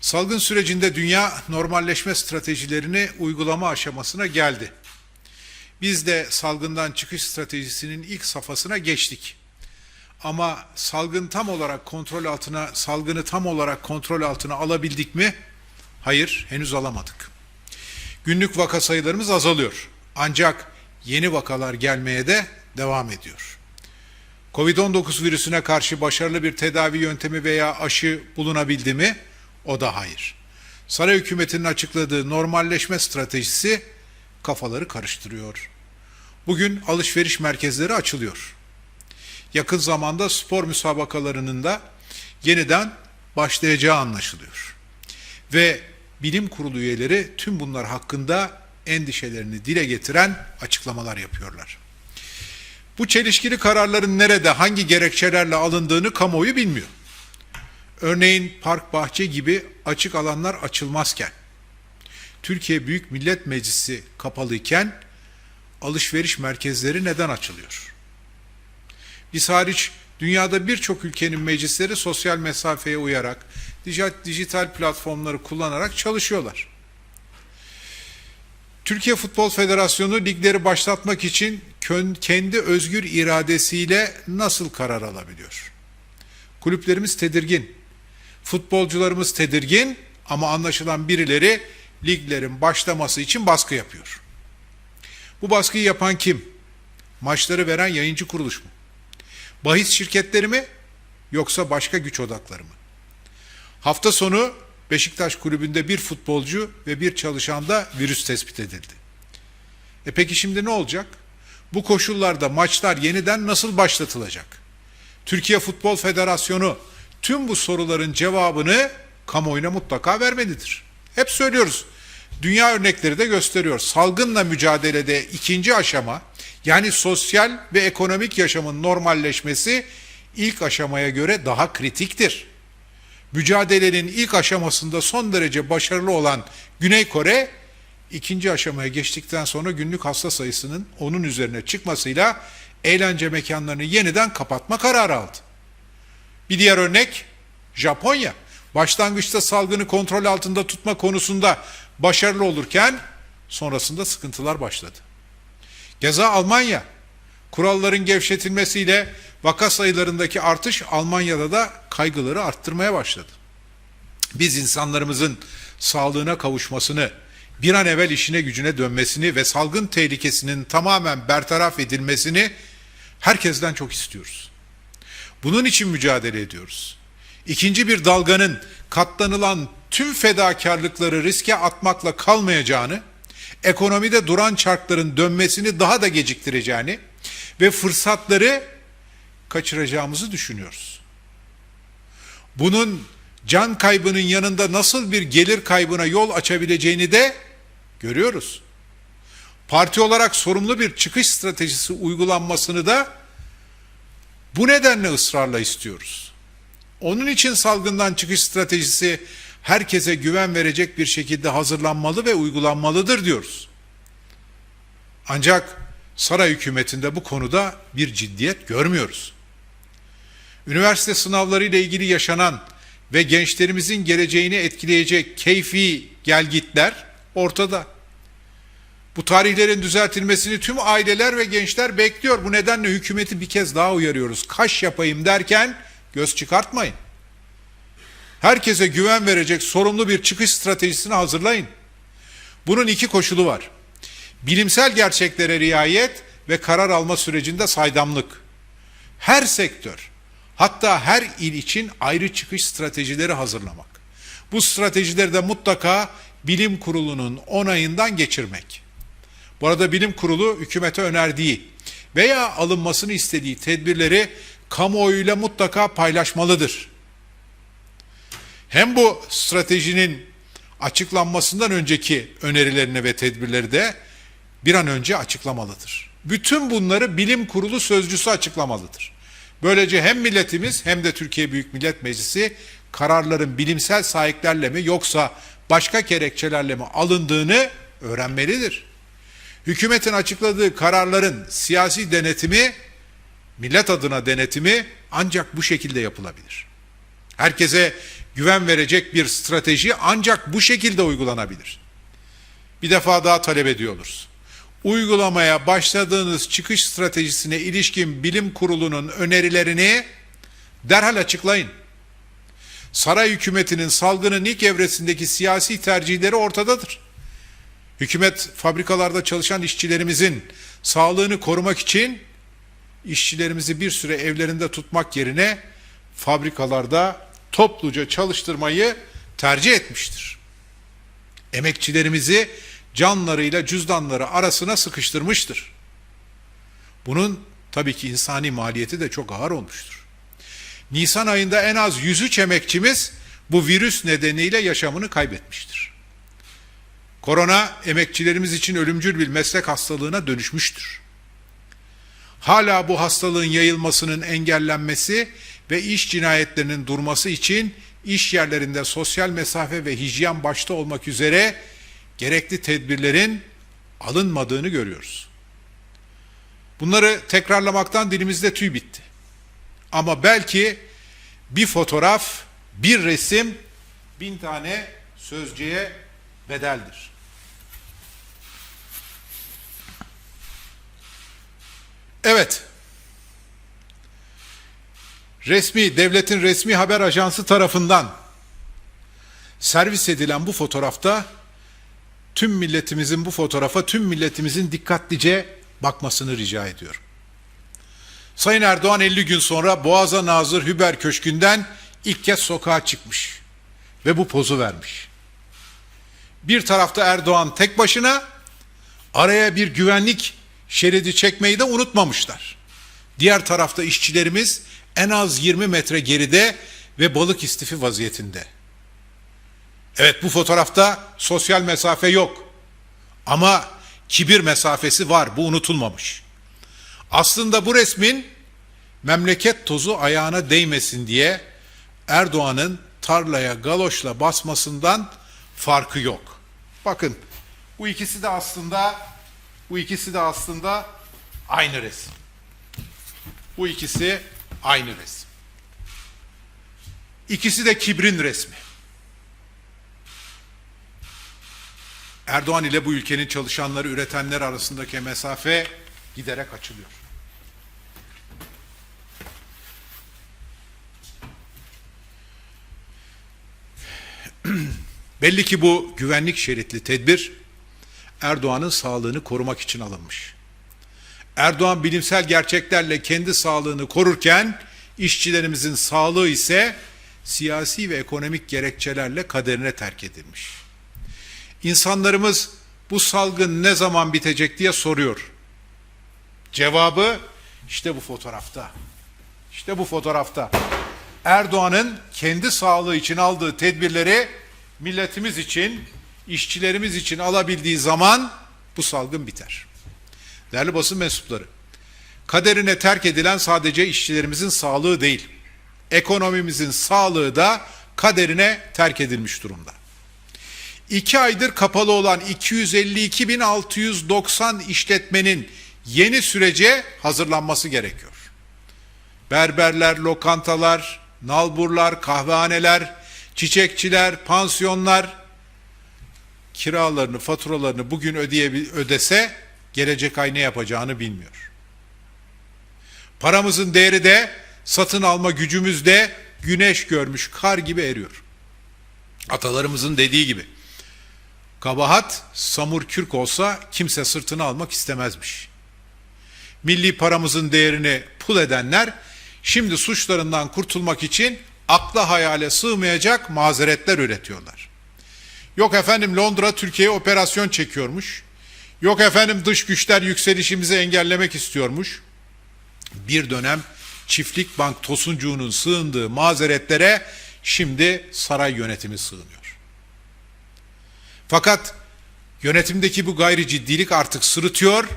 Salgın sürecinde dünya normalleşme stratejilerini uygulama aşamasına geldi. Biz de salgından çıkış stratejisinin ilk safhasına geçtik. Ama salgın tam olarak kontrol altına, salgını tam olarak kontrol altına alabildik mi? Hayır, henüz alamadık. Günlük vaka sayılarımız azalıyor. Ancak yeni vakalar gelmeye de devam ediyor. Covid-19 virüsüne karşı başarılı bir tedavi yöntemi veya aşı bulunabildi mi? O da hayır. Saray hükümetinin açıkladığı normalleşme stratejisi kafaları karıştırıyor. Bugün alışveriş merkezleri açılıyor. Yakın zamanda spor müsabakalarının da yeniden başlayacağı anlaşılıyor. Ve bilim kurulu üyeleri tüm bunlar hakkında endişelerini dile getiren açıklamalar yapıyorlar. Bu çelişkili kararların nerede, hangi gerekçelerle alındığını kamuoyu bilmiyor. Örneğin park, bahçe gibi açık alanlar açılmazken, Türkiye Büyük Millet Meclisi kapalıyken alışveriş merkezleri neden açılıyor? Biz hariç dünyada birçok ülkenin meclisleri sosyal mesafeye uyarak, dijital platformları kullanarak çalışıyorlar. Türkiye Futbol Federasyonu ligleri başlatmak için kendi özgür iradesiyle nasıl karar alabiliyor? Kulüplerimiz tedirgin, futbolcularımız tedirgin ama anlaşılan birileri liglerin başlaması için baskı yapıyor. Bu baskıyı yapan kim? Maçları veren yayıncı kuruluş mu? Bahis şirketleri mi yoksa başka güç odakları mı? Hafta sonu Beşiktaş kulübünde bir futbolcu ve bir çalışanda virüs tespit edildi. E peki şimdi ne olacak? Bu koşullarda maçlar yeniden nasıl başlatılacak? Türkiye Futbol Federasyonu tüm bu soruların cevabını kamuoyuna mutlaka vermelidir. Hep söylüyoruz. Dünya örnekleri de gösteriyor. Salgınla mücadelede ikinci aşama yani sosyal ve ekonomik yaşamın normalleşmesi ilk aşamaya göre daha kritiktir. Mücadelenin ilk aşamasında son derece başarılı olan Güney Kore ikinci aşamaya geçtikten sonra günlük hasta sayısının onun üzerine çıkmasıyla eğlence mekanlarını yeniden kapatma kararı aldı. Bir diğer örnek Japonya. Başlangıçta salgını kontrol altında tutma konusunda başarılı olurken sonrasında sıkıntılar başladı. Geza Almanya. Kuralların gevşetilmesiyle vaka sayılarındaki artış Almanya'da da kaygıları arttırmaya başladı. Biz insanlarımızın sağlığına kavuşmasını, bir an evvel işine gücüne dönmesini ve salgın tehlikesinin tamamen bertaraf edilmesini herkesten çok istiyoruz. Bunun için mücadele ediyoruz. İkinci bir dalganın katlanılan tüm fedakarlıkları riske atmakla kalmayacağını, ekonomide duran çarkların dönmesini daha da geciktireceğini ve fırsatları kaçıracağımızı düşünüyoruz. Bunun can kaybının yanında nasıl bir gelir kaybına yol açabileceğini de görüyoruz. Parti olarak sorumlu bir çıkış stratejisi uygulanmasını da bu nedenle ısrarla istiyoruz. Onun için salgından çıkış stratejisi herkese güven verecek bir şekilde hazırlanmalı ve uygulanmalıdır diyoruz. Ancak saray hükümetinde bu konuda bir ciddiyet görmüyoruz. Üniversite sınavları ile ilgili yaşanan ve gençlerimizin geleceğini etkileyecek keyfi gelgitler ortada. Bu tarihlerin düzeltilmesini tüm aileler ve gençler bekliyor. Bu nedenle hükümeti bir kez daha uyarıyoruz. Kaş yapayım derken göz çıkartmayın. Herkese güven verecek sorumlu bir çıkış stratejisini hazırlayın. Bunun iki koşulu var. Bilimsel gerçeklere riayet ve karar alma sürecinde saydamlık. Her sektör, hatta her il için ayrı çıkış stratejileri hazırlamak. Bu stratejileri de mutlaka bilim kurulunun onayından geçirmek. Bu arada bilim kurulu hükümete önerdiği veya alınmasını istediği tedbirleri kamuoyuyla mutlaka paylaşmalıdır. Hem bu stratejinin açıklanmasından önceki önerilerini ve tedbirleri de bir an önce açıklamalıdır. Bütün bunları bilim kurulu sözcüsü açıklamalıdır. Böylece hem milletimiz hem de Türkiye Büyük Millet Meclisi kararların bilimsel sahiplerle mi yoksa başka gerekçelerle mi alındığını öğrenmelidir. Hükümetin açıkladığı kararların siyasi denetimi, millet adına denetimi ancak bu şekilde yapılabilir. Herkese güven verecek bir strateji ancak bu şekilde uygulanabilir. Bir defa daha talep ediyoruz. Uygulamaya başladığınız çıkış stratejisine ilişkin bilim kurulunun önerilerini derhal açıklayın. Saray hükümetinin salgının ilk evresindeki siyasi tercihleri ortadadır. Hükümet fabrikalarda çalışan işçilerimizin sağlığını korumak için işçilerimizi bir süre evlerinde tutmak yerine fabrikalarda topluca çalıştırmayı tercih etmiştir. Emekçilerimizi canlarıyla cüzdanları arasına sıkıştırmıştır. Bunun tabii ki insani maliyeti de çok ağır olmuştur. Nisan ayında en az 103 emekçimiz bu virüs nedeniyle yaşamını kaybetmiştir. Korona emekçilerimiz için ölümcül bir meslek hastalığına dönüşmüştür. Hala bu hastalığın yayılmasının engellenmesi ve iş cinayetlerinin durması için iş yerlerinde sosyal mesafe ve hijyen başta olmak üzere gerekli tedbirlerin alınmadığını görüyoruz. Bunları tekrarlamaktan dilimizde tüy bitti. Ama belki bir fotoğraf, bir resim bin tane sözcüğe bedeldir. Evet. Resmi, devletin resmi haber ajansı tarafından servis edilen bu fotoğrafta tüm milletimizin bu fotoğrafa tüm milletimizin dikkatlice bakmasını rica ediyorum. Sayın Erdoğan 50 gün sonra Boğaza Nazır Hüber Köşkü'nden ilk kez sokağa çıkmış ve bu pozu vermiş. Bir tarafta Erdoğan tek başına, araya bir güvenlik şeridi çekmeyi de unutmamışlar. Diğer tarafta işçilerimiz en az 20 metre geride ve balık istifi vaziyetinde. Evet bu fotoğrafta sosyal mesafe yok. Ama kibir mesafesi var. Bu unutulmamış. Aslında bu resmin memleket tozu ayağına değmesin diye Erdoğan'ın tarlaya galoşla basmasından farkı yok. Bakın bu ikisi de aslında bu ikisi de aslında aynı resim. Bu ikisi aynı resim. İkisi de kibrin resmi. Erdoğan ile bu ülkenin çalışanları, üretenler arasındaki mesafe giderek açılıyor. Belli ki bu güvenlik şeritli tedbir Erdoğan'ın sağlığını korumak için alınmış. Erdoğan bilimsel gerçeklerle kendi sağlığını korurken işçilerimizin sağlığı ise siyasi ve ekonomik gerekçelerle kaderine terk edilmiş. İnsanlarımız bu salgın ne zaman bitecek diye soruyor. Cevabı işte bu fotoğrafta. İşte bu fotoğrafta. Erdoğan'ın kendi sağlığı için aldığı tedbirleri milletimiz için, işçilerimiz için alabildiği zaman bu salgın biter. Değerli basın mensupları, kaderine terk edilen sadece işçilerimizin sağlığı değil, ekonomimizin sağlığı da kaderine terk edilmiş durumda. İki aydır kapalı olan 252.690 işletmenin yeni sürece hazırlanması gerekiyor. Berberler, lokantalar, nalburlar, kahvehaneler, çiçekçiler, pansiyonlar kiralarını, faturalarını bugün ödeye ödese gelecek ay ne yapacağını bilmiyor. Paramızın değeri de satın alma gücümüz de güneş görmüş kar gibi eriyor. Atalarımızın dediği gibi. Kabahat samur kürk olsa kimse sırtını almak istemezmiş. Milli paramızın değerini pul edenler şimdi suçlarından kurtulmak için akla hayale sığmayacak mazeretler üretiyorlar. Yok efendim Londra Türkiye'ye operasyon çekiyormuş. Yok efendim dış güçler yükselişimizi engellemek istiyormuş. Bir dönem çiftlik bank tosuncuğunun sığındığı mazeretlere şimdi saray yönetimi sığınıyor. Fakat yönetimdeki bu gayri ciddilik artık sırıtıyor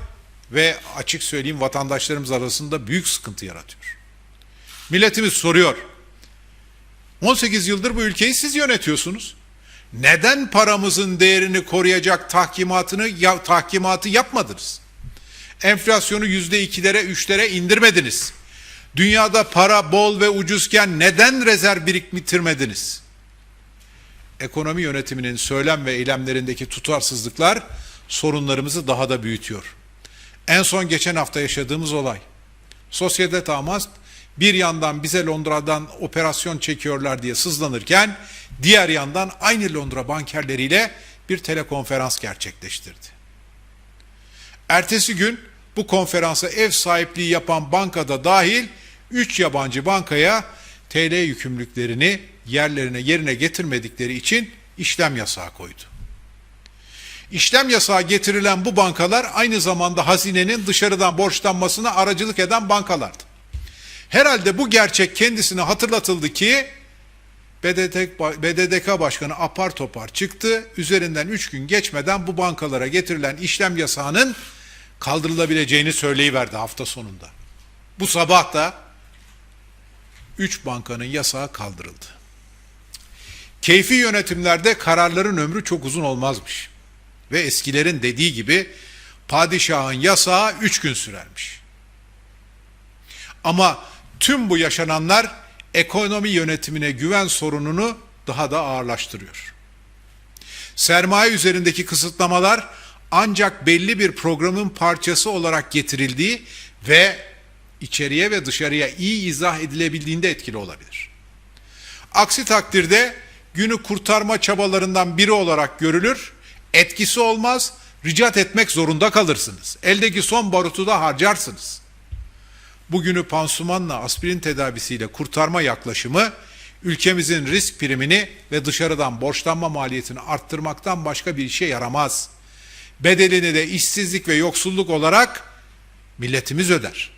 ve açık söyleyeyim vatandaşlarımız arasında büyük sıkıntı yaratıyor. Milletimiz soruyor. 18 yıldır bu ülkeyi siz yönetiyorsunuz. Neden paramızın değerini koruyacak tahkimatını ya, tahkimatı yapmadınız? Enflasyonu yüzde ikilere, üçlere indirmediniz. Dünyada para bol ve ucuzken neden rezerv biriktirmediniz? ekonomi yönetiminin söylem ve eylemlerindeki tutarsızlıklar sorunlarımızı daha da büyütüyor. En son geçen hafta yaşadığımız olay. Sosyetet Amast bir yandan bize Londra'dan operasyon çekiyorlar diye sızlanırken diğer yandan aynı Londra bankerleriyle bir telekonferans gerçekleştirdi. Ertesi gün bu konferansa ev sahipliği yapan bankada dahil 3 yabancı bankaya TL yükümlülüklerini yerlerine yerine getirmedikleri için işlem yasağı koydu. İşlem yasağı getirilen bu bankalar aynı zamanda hazinenin dışarıdan borçlanmasına aracılık eden bankalardı. Herhalde bu gerçek kendisine hatırlatıldı ki BDDK, Başkanı apar topar çıktı. Üzerinden 3 gün geçmeden bu bankalara getirilen işlem yasağının kaldırılabileceğini söyleyiverdi hafta sonunda. Bu sabah da 3 bankanın yasağı kaldırıldı. Keyfi yönetimlerde kararların ömrü çok uzun olmazmış. Ve eskilerin dediği gibi padişahın yasağı 3 gün sürermiş. Ama tüm bu yaşananlar ekonomi yönetimine güven sorununu daha da ağırlaştırıyor. Sermaye üzerindeki kısıtlamalar ancak belli bir programın parçası olarak getirildiği ve içeriye ve dışarıya iyi izah edilebildiğinde etkili olabilir. Aksi takdirde günü kurtarma çabalarından biri olarak görülür, etkisi olmaz, ricat etmek zorunda kalırsınız. Eldeki son barutu da harcarsınız. Bugünü pansumanla aspirin tedavisiyle kurtarma yaklaşımı ülkemizin risk primini ve dışarıdan borçlanma maliyetini arttırmaktan başka bir işe yaramaz. Bedelini de işsizlik ve yoksulluk olarak milletimiz öder.